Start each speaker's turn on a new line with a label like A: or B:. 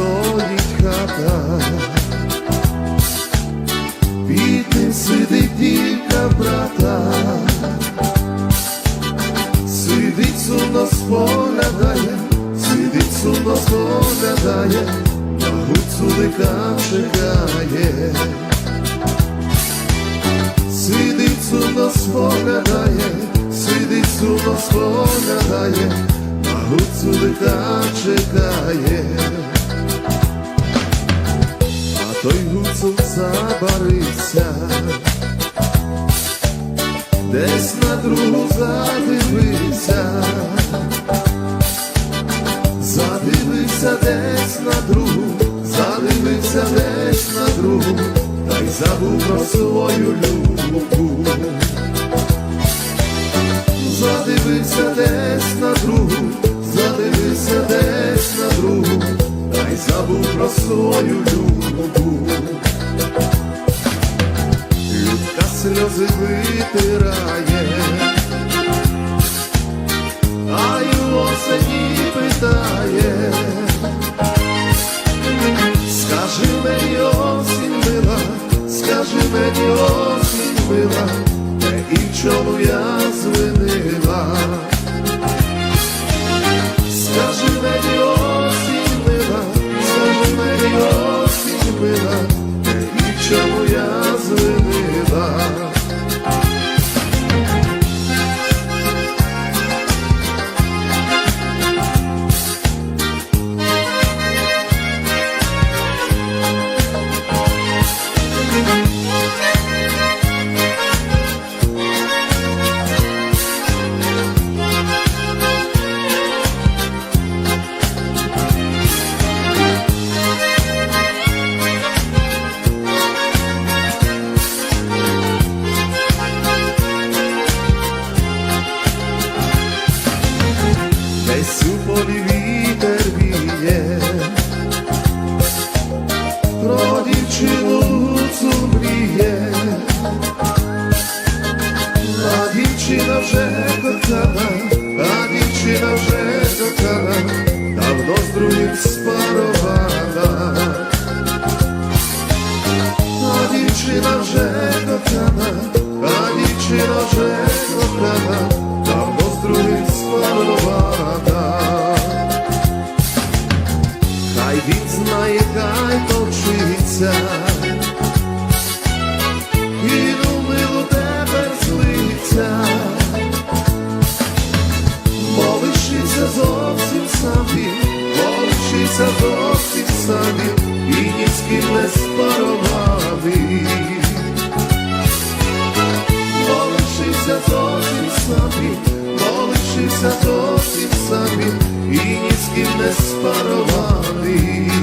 A: стоїть хата, піти, сидить дівка брата, сидить сумно споглядає, сидить сумно споглядає, на гуцулика чекає, сидить сумно споглядає, сидить сумно споглядає. Гуцулика чекає той гуцул забарився, десь на другу задивився, задивився десь на другу, задивився десь на другу, та й забув про свою любу. Задивився десь на другу, задивився десь на другу, та й забув про свою любу. Сльози витирає, а й осені питає. Скажи мені осінь мила, скажи мені осінь мила, де і чому я звинила. Скажи мені осінь мила, скажи мені осінь мила, де і чому я Десь у полі вітер і ну мило тепер злиться, бо зовсім самі, бо зовсім самі, і ні з ким не спарований. Бо зовсім самі, бо зовсім самі, і ні з ким не спарований.